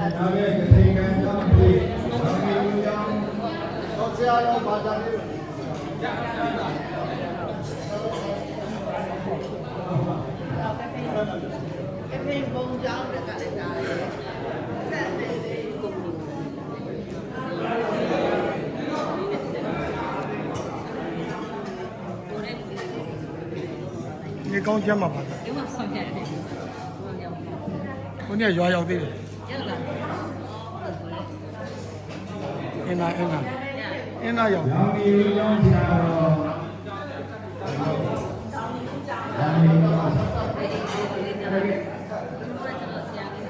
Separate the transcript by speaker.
Speaker 1: ဒါနဲ့ကတိကံကြောင့်ဒီဘာမီလူကြောင့်တော့ဆရာတော်ဘာသာလေး
Speaker 2: အဖေဘုံကြောင်းတကလည်းဒါရဲ့ဆက်နေတယ်ကိုကို
Speaker 3: ဒီကောင်းချမ်းမှာပါ
Speaker 4: ဒီမှာဆောင်ရတယ်ဒီမှာရောက်
Speaker 3: ခုနကရွာရောက်သေးတယ်
Speaker 4: ရောက်လာ
Speaker 3: အင်းနာအင်းနာအင်းနာရောက်
Speaker 1: ဘာမီလူကြောင့်ဆရာတော်ဘာမီလူကြောင့်
Speaker 4: တယ်ဒီဒီဒီဒီတော့ကျွန်တော်ဆရာကြီး